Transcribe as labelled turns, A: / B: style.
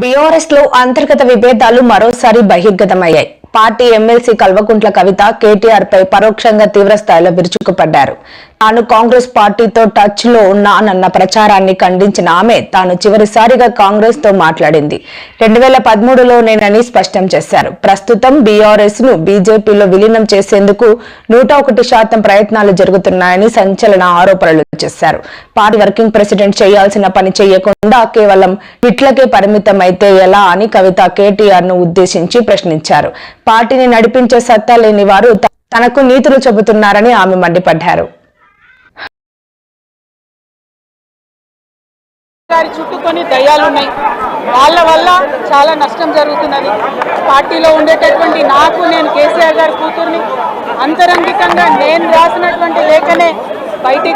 A: బీఆర్ఎస్లో అంతర్గత విభేదాలు మరోసారి బహిర్గతమయ్యాయి. పార్టీ ఎమ్మెల్సీ కల్వకుంట్ల కవిత కేటీఆర్ పై పరోక్షంగా తీవ్ర స్థాయిలో విరుచుకుపడ్డారు. తాను కాంగ్రెస్ పార్టీతో టచ్లో ఉన్నానన్న ప్రచారాన్ని ఖండించిన ఆమె తాను చివరిసారిగా కాంగ్రెస్తో మాట్లాడింది. రెండు వేల పదమూడులో నేనని స్పష్టం చేశారు. ప్రస్తుతం బీఆర్ఎస్ను బీజేపీలో విలీనం చేసేందుకు నూట ఒకటి శాతం ప్రయత్నాలు జరుగుతున్నాయని సంచలన ఆరోపణలు చేశారు. పార్టీ వర్కింగ్ ప్రెసిడెంట్ చేయాల్సిన పని చేయకుండా కేవలం హిట్లకే పరిమితమైతే ఎలా అని కవిత కేటీఆర్ను ఉద్దేశించి ప్రశ్నించారు. పార్టీని నడిపించే సత్తా లేని వారు తనకు నీతులు చెబుతున్నారని ఆమె మండిపడ్డారు.
B: గారి చుట్టూ కొన్ని దయ్యాలు ఉన్నాయి వాళ్ళ వల్ల చాలా నష్టం జరుగుతున్నది. పార్టీలో ఉండేటటువంటి నాకు నేను కేసీఆర్ గారి కూతుర్ని అంతరంగికంగా నేను రాసినటువంటి లేఖనే బయటికి